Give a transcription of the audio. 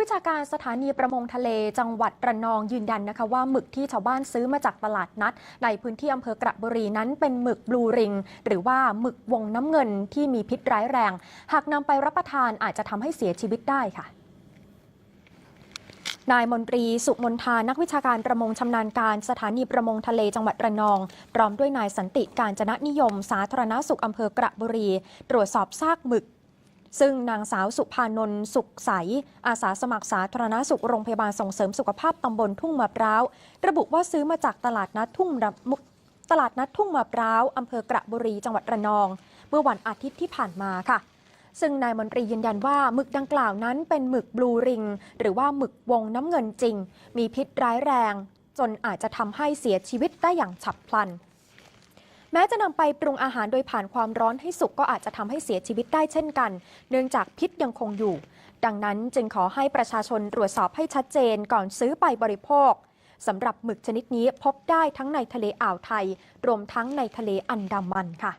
วิชาการสถานีประมงทะเลจังหวัดระนองยืนยันนะคะว่าหมึกที่ชาวบ้านซื้อมาจากตลาดนัด ในพื้นที่อำเภอกระบุรีนั้นเป็นหมึกบลูริง หรือว่าหมึกวงน้ำเงินที่มีพิษร้ายแรง หากนำไปรับประทานอาจจะทำให้เสียชีวิตได้ค่ะนายมนตรีสุมนทานักวิชาการประมงชำนาญการสถานีประมงทะเลจังหวัดระนองพร้อมด้วยนายสันติการจนะนิยม สาธารณสุขอำเภอกระบุรี ตรวจสอบซากหมึก ซึ่งนางสาวสุภานนท์สุขใส อาสาสมัครสาธารณสุขโรงพยาบาลส่งเสริมสุขภาพตำบลทุ่งมะพร้าว ระบุว่าซื้อมาจากตลาดนัดทุ่งตลาดนัดทุ่งมะพร้าวอำเภอกระบุรีจังหวัดระนอง เมื่อวันอาทิตย์ที่ผ่านมาค่ะ ซึ่งนายมนตรียืนยันว่าหมึกดังกล่าวนั้นเป็นหมึกบลูริง หรือว่าหมึกวงน้ำเงินจริง มีพิษร้ายแรง จนอาจจะทำให้เสียชีวิตได้อย่างฉับพลัน แม้จะนำไปปรุงอาหารโดยผ่านความร้อนให้สุกก็อาจจะทำให้เสียชีวิตได้เช่นกัน เนื่องจากพิษยังคงอยู่ ดังนั้นจึงขอให้ประชาชนตรวจสอบให้ชัดเจนก่อนซื้อไปบริโภคสำหรับหมึกชนิดนี้พบได้ทั้งในทะเลอ่าวไทย รวมทั้งในทะเลอันดามันค่ะ